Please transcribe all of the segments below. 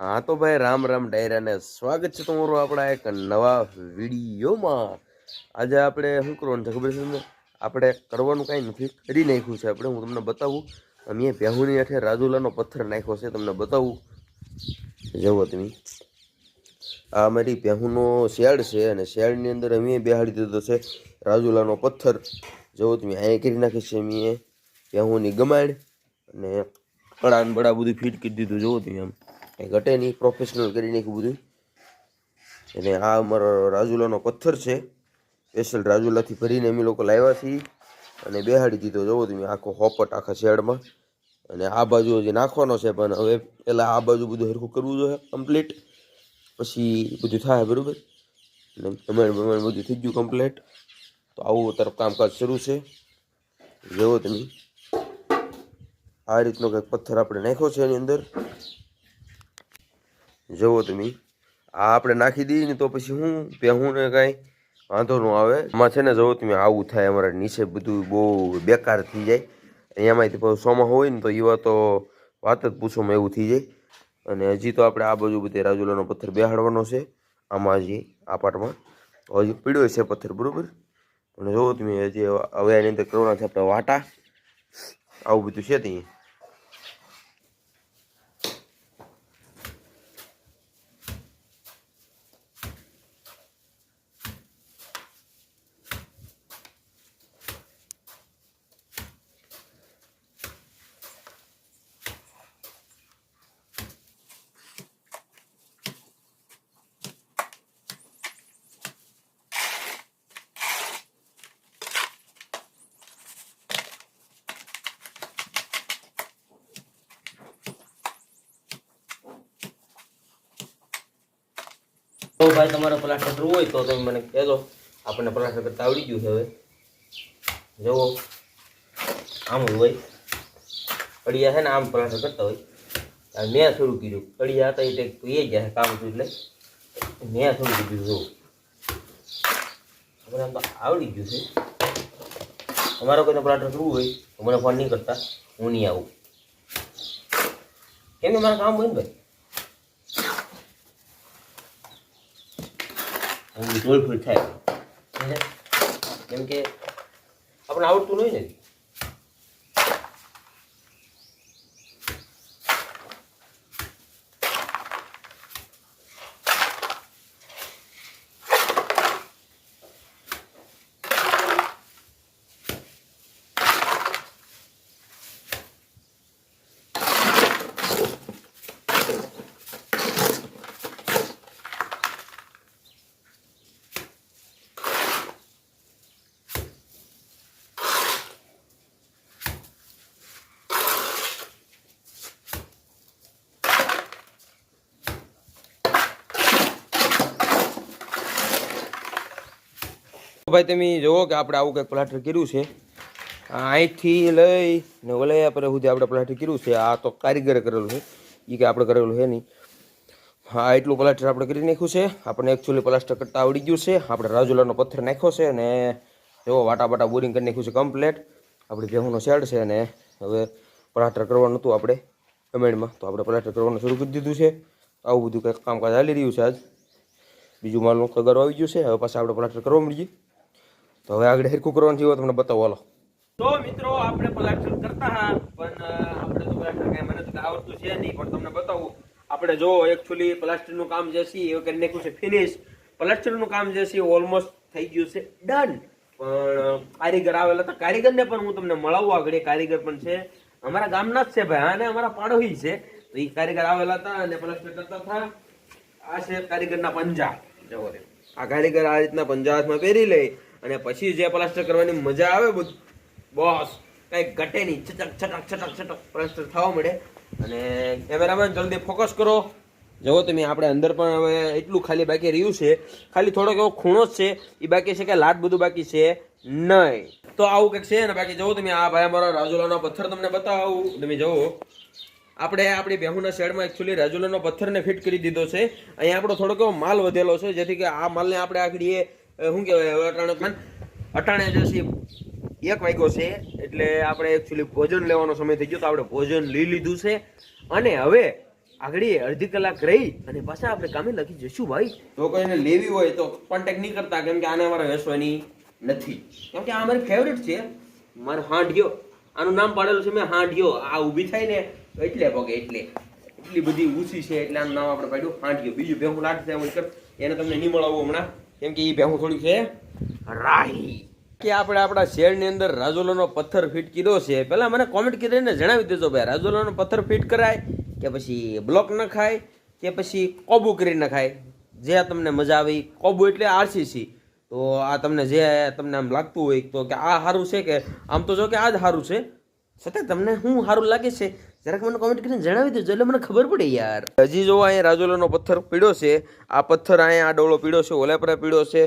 હા તો ભાઈ, રામ રામ ડાયરાને સ્વાગત છે તમારું આપણા એક નવા વિડીયોમાં. આજે આપણે શું કરવાનું છે ખબર છે તમને? આપણે કરવાનું કાંઈ નથી, કરી નાખ્યું છે આપણે. હું તમને બતાવું, અમે બેહુની હેઠે રાજુલાનો પથ્થર નાખ્યો છે, તમને બતાવું. જવો તમે. આ અમારી બેહુનો શેડ છે અને શેડની અંદર અમે બેહાડી દીધો છે રાજુલાનો પથ્થર. જુઓ તમે, અહીંયા કરી નાખી છે અમે બેહુની ગમાડ અને ને બડા બધું ફિટ કરી દીધું. જવો તમે આમ. કંઈ ઘટે નહીં પ્રોફેશનલ કરી નાખ્યું બધું અને આ અમારો રાજુલાનો પથ્થર છે. સ્પેશિયલ રાજુલાથી ભરીને અમે લોકો લાવ્યા છીએ. અને બેહાડી દીધો જુઓ તમે, આખો હોપટ આખા શેડમાં. અને આ બાજુ હજી નાખવાનો છે, પણ હવે પહેલાં આ બાજુ બધું હરખું કરવું જોઈએ કમ્પ્લીટ પછી બધું થાય, બરાબર? બમારે બધું થઈ ગયું કમ્પ્લીટ તો આવું તરફ કામકાજ શરૂ છે. જવો તમે. આ રીતનો કંઈક પથ્થર આપણે નાખ્યો છે એની અંદર. જુઓ તમે. આ આપણે નાખી દઈએ ને તો પછી હું પહેવું ને કાંઈ વાંધો ન આવે. એમાં છે ને જુઓ તમે, આવું થાય અમારા નીચે બધું બહુ બેકાર થઈ જાય. અહીંયામાંથી પછી સોમાં હોય ને તો એવા તો વાત જ પૂછોમાં એવું થઈ જાય. અને હજી તો આપણે આ બાજુ બધી રાજુલાનો પથ્થર બેહાડવાનો છે. આમાં હજી, આ પાટમાં. હજી પીડ્યો છે પથ્થર, બરાબર? અને જુઓ તમે, હજી હવે એની અંદર કરવાના છે આપણે વાટા. આવું બધું છે ત્યાં તો ભાઈ તમારે પ્લાસ્ટર કરવું હોય તો તમે મને કહેજો. આપણને પ્લાસ્ટર કરતા આવડી ગયું છે હવે. જુઓ. આમ હોય. કડિયા છે ને આમ પ્લાસ્ટર કરતા હોય. મેં શરૂ કર્યું કડિયા હતા એટલે એ જ કામ હતું એટલે. મેં શરૂ કર્યું જુઓ. આપણે આમ તો આવડી ગયું છે. તમારો કોઈને પ્લાસ્ટર કરવું હોય તો મને ફોન નહીં કરતા. હું નહીં આવું. કેમ કે મારા કામ હોય ને ભાઈ? હું તોડફોડ થાય. કેમ કે આપણે આવડતું નહીં ને. ભાઈ તમે જુઓ કે આપણે આવું કંઈક પ્લાસ્ટર કર્યું છે. અહીંથી લઈ ને ઓલયા પર સુધી આપણે પ્લાસ્ટર કર્યું છે. આ તો કારીગરે કરેલું છે. એ કે આપણે કરેલું છે નહીં. હા એટલું પ્લાસ્ટર આપણે કરી નાખ્યું છે. આપણે એકચ્યુઅલી પ્લાસ્ટર કરતાં આવડી ગયું છે. આપણે રાજુલાનો પથ્થર નાખ્યો છે અને એવો વાટા બાટા બોરિંગ કરી નાખ્યું છે કમ્પ્લેટ આપણે ભેહુનો શેડ છે અને હવે પ્લાસ્ટર કરવાનું હતું આપણે કમેન્ટમાં તો આપણે પ્લાસ્ટર કરવાનું શરૂ કરી દીધું છે. આવું બધું કંઈક કામકાજ ચાલી રહ્યું છે આજ. બીજું માલનું તગારો આવી ગયું છે. હવે પાછા આપણે પ્લાસ્ટર કરવા મળીએ. તો હવે આગળ હેરકું કરવાનું જીવો તમને બતાવો, હાલો. તો મિત્રો, આપણે પલાક્ષર કરતા હા, પણ આપણે તો પલાક્ષર કઈ મને તો આવડતું છે નહીં, પણ તમને બતાવું. આપણે જો એકચ્યુઅલી પ્લાસ્ટરનું કામ જે છે, એ વખત નાખ્યું છે ફિનિશ પ્લાસ્ટરનું કામ જે છે ઓલમોસ્ટ થઈ ગયું છે ડન પણ કારીગર આવેલા હતા. કારીગરને પણ હું તમને મળાવું આગળ કારીગર પણ છે. અમારા ગામના જ છે ભાઈ અને અમારા પાડોશી છે. તો એ કારીગર આવેલા હતા અને પ્લાસ્ટર કરતા હતા. આ છે કારીગરના પંજા. જવો આ કારીગર આ રીતના પંજાબમાં પહેરી લે. અને પછી જે પ્લાસ્ટર કરવાની મજા આવે બધું બોસ કઈ ઘટે નહીં. છટક છટક છટક છટક પ્લાસ્ટર થવા મળે. અને કેમેરામેન જલ્દી ફોકસ કરો. જુઓ તમે, આપણે અંદર પણ હવે એટલું ખાલી બાકી રહ્યું છે. ખાલી થોડોક એવો ખૂણો જ છે. એ બાકી છે કે લાટ બધું બાકી છે? નહીં. તો આવું કંઈક છે ને બાકી? જુઓ તમે, આ ભાઈ અમારો રાજુલાનો પથ્થર તમને બતાવું. તમે જુઓ. આપણે આપણી બેહુના શેડમાં એકચ્યુઅલી રાજુલાનો પથ્થરને ફિટ કરી દીધો છે. અહીંયા આપણો થોડોક એવો માલ વધેલો છે, જેથી કે આ માલને આપણે આખડી એ શું કહેવાય હવે અટાણે ખાન? અટાણે જે છે, એક વાગ્યો છે, એટલે આપણે એકચ્યુઅલી ભોજન લેવાનો સમય થઈ ગયો તો આપણે ભોજન લઈ લીધું છે. અને હવે આગળ અડધી કલાક રહી અને પાછા આપણે કામે લખી જશું ભાઈ. તો કોઈને લેવી હોય તો કોન્ટેક્ટ નહીં કરતા, કેમ કે આને અમારે વેચવાની નથી. કેમ કે આ અમારી ફેવરેટ છે. મારે હાંડિયો. આનું નામ પાડેલું છે મેં, હાંડિયો. આ ઊભી થાય ને એટલે પગે એટલે. એટલી બધી ઊંચી છે, એટલે આનું નામ આપણે પાડ્યું, હાંડિયો. બીજું ભેગું લાટ કર. એને તમને નહીં મળાવું હમણાં. કેમ કે એ ભેહું થોડી છે. રાહી. કે આપણે આપણા શેરની અંદર રાજોલાનો પથ્થર ફિટ કર્યો છે. પહેલાં મને કોમેન્ટ કરીને જણાવી દેજો ભાઈ, રાજોલાનો પથ્થર ફિટ કરાય કે પછી બ્લોક ન ખાય કે પછી કોબુ કરી નખાય જે તમને મજા આવી કોબુ એટલે આરસીસી. તો આ તમને જે તમને આમ લાગતું હોય તો કે આ સારું છે કે આમ તો જો કે આ જ સારું છે. છતાં તમને શું સારું લાગે છે? જરાક મને કોમેન્ટ કરીને જણાવી દેજો એટલે મને ખબર પડે યાર. હજી જો અહીંયા રાજોલાનો પથ્થર પીડ્યો છે. આ પથ્થર અહીંયા આ ડોળો પીડ્યો છે ઓલા પર પીડ્યો છે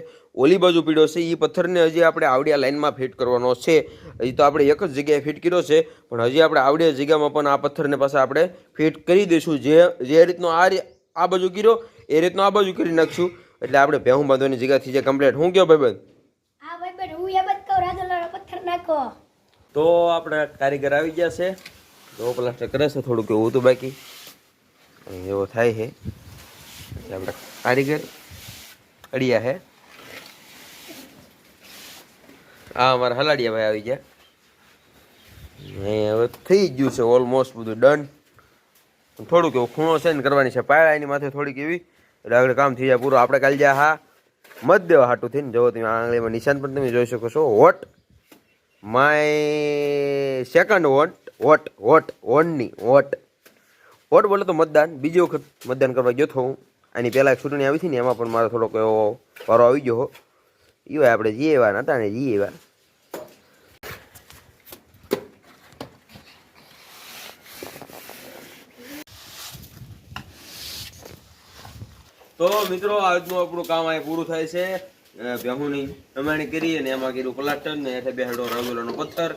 ઓલી બાજુ પીડ્યો છે. એ પથ્થરને હજી આપણે આવડિયા લાઈનમાં ફિટ કરવાનો છે. હજી તો આપણે એક જ જગ્યાએ ફિટ કર્યો છે પણ હજી આપણે આવડિયા જગ્યામાં પણ આ પથ્થરને પાછા આપણે ફિટ કરી દઈશું. જે જે રીતનો આ આ બાજુ કર્યો એ રીતનો આ બાજુ કરી નાખશું. એટલે આપણે ભેહું બાંધવાની જગ્યાથી જે કમ્પ્લીટ હું કયો ભાઈ હા ભાઈ બેન હું એમ જ કહું રાજુલાનો પથ્થર નાખો. તો આપણે કારીગર આવી ગયા છે. તો પ્લાસ્ટર કરે છે, થોડુંક એવું હતું બાકી. એવો થાય છે. આપણે કારીગર અડિયા છે. આ અમારા હલાડિયા ભાઈ આવી ગયા. હવે થઈ ગયું છે ઓલમોસ્ટ બધું ડન થોડુંક એવું ખૂણો છે ને કરવાની છે પાયા એની માથે થોડીક એવી. એટલે આગળ કામ થઈ જાય પૂરું. આપણે કાલે જ્યાં હા મત દેવા હાટું થઈને જો તમે આંગળીમાં નિશાન પણ તમે જોઈ શકો છો. Vote my second vote vote vote વોનની vote vote બોલે તો મતદાન. બીજી વખત મતદાન કરવા ગયો હું. આની પહેલાં એક ચૂંટણી આવી હતી ને, એમાં પણ મારો થોડોક એવો વારો આવી ગયો એ આપણે જઈએ એવા નતા ને જઈએ એવા. તો મિત્રો, આજનું આપણું કામ અહીં પૂરું થાય છે. ભેહુંની રમાણી કરી અને એમાં કર્યું પ્લાસ્ટર ને એટલે બેહડો રંગોલાનો પથ્થર.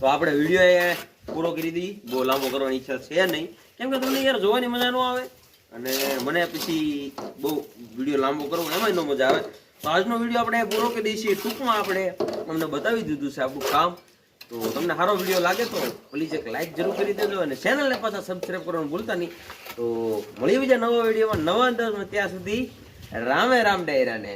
તો આપણે વીડિયો એ પૂરો કરી દી બહુ લાંબો કરવાની ઈચ્છા છે નહીં. કેમ કે તમને યાર જોવાની મજા ન આવે. અને મને પછી બહુ વીડિયો લાંબો કરવો એમાંય ન મજા આવે. તો આજનો વીડિયો આપણે પૂરો કરી છીએ ટૂંકમાં આપણે તમને બતાવી દીધું છે આપણું કામ. તો તમને સારો વીડિયો લાગે તો પ્લીઝ એક લાઇક જરૂર કરી દેજો અને ચેનલને પાછા સબસ્ક્રાઈબ કરવાનું ભૂલતા નહીં. તો મળી બીજા નવા વિડીયોમાં. નવા અંદાજમાં ત્યાં સુધી રામે રામ ડાયરાને.